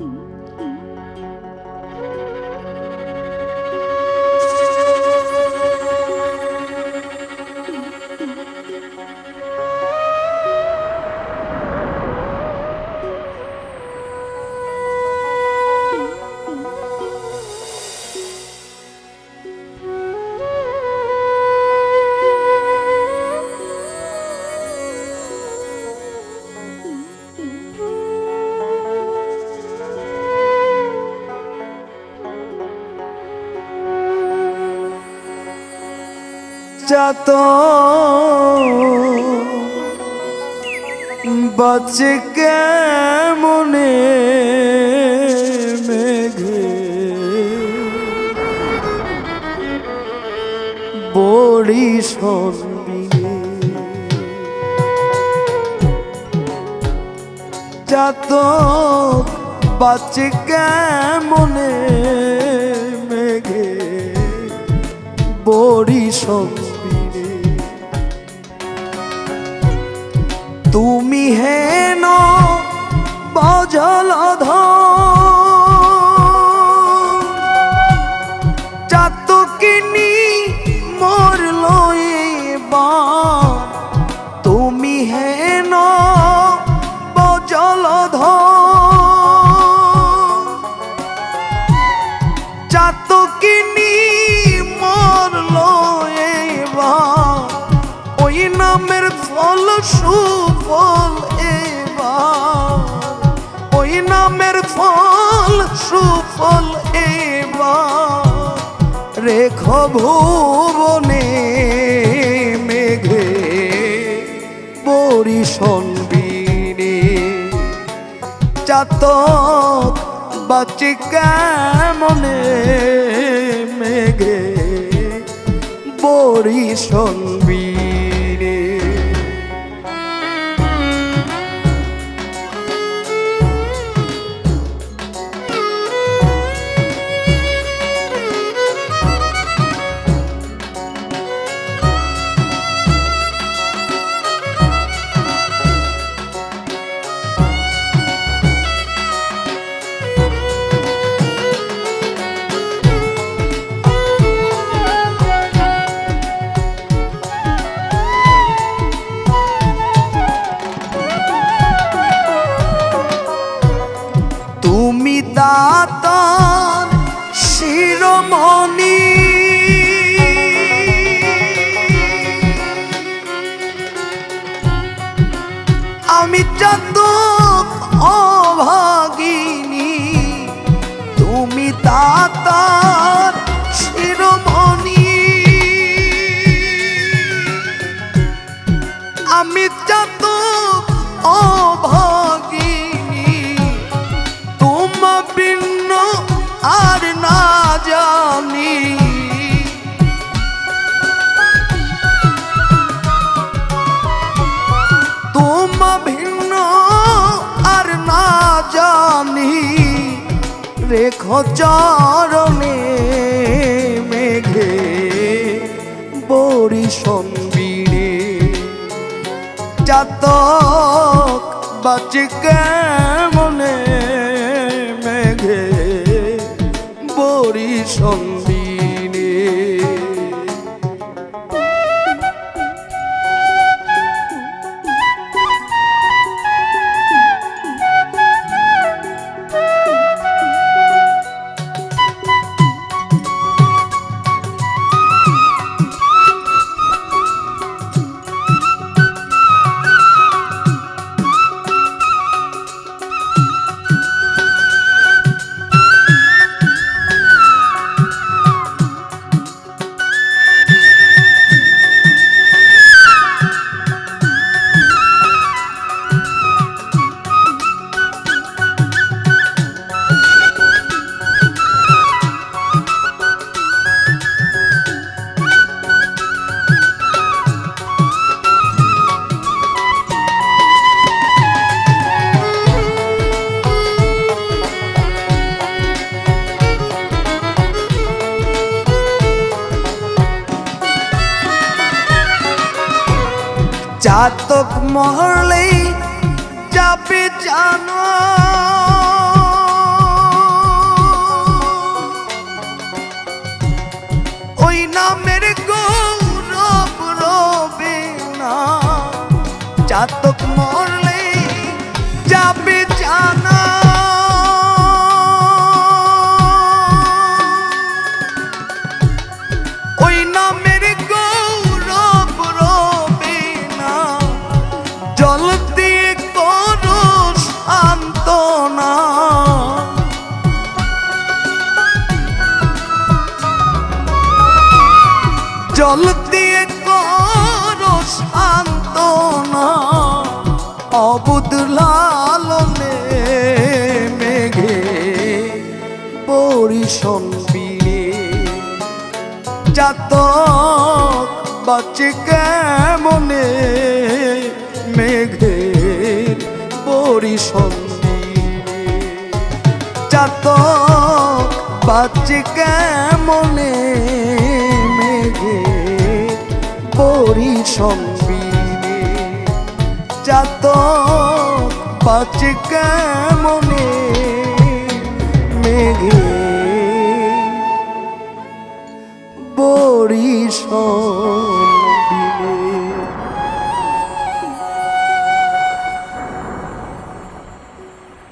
Hmm. যাত বাচ্চে কেমনে মেঘে? বড়ি সন্বিনে যাত বাচ্চে কেমনে মেঘে? বড়ি সন্বিনে তুমি হেন বজলধ চাতকিনি মরল এবার। তুমি হেন বজলধ চাতকিনি মরল এবার। ওই নামের ফল সুফল এবার। ওই নামের ফল সুফল এবার। রেখ ভুবনে মেঘে বরিশন বীরে চাতক বাচ্চি কেমনে মেঘে বরিশন বীরে তুমি রেখ চরণে মেঘে বড়ি। সম্বিরে যাত বাচ্চি কেমনে মেঘে বড়ি চাতক মহলেই চাপে জানো। ওই নামের গৌরব রবে না। চাতক মহ জল দিয়ে করো সান্তনা অবুদ লালনে মেঘে পরিশন বিনে চাতক বাচ্চে কেমনে মেঘের পরিসন্দিনে চাতক বাচ্চে কেমনে পরিসন্দিনে চাতক পাচে কেমনে? মেঘের বরিশ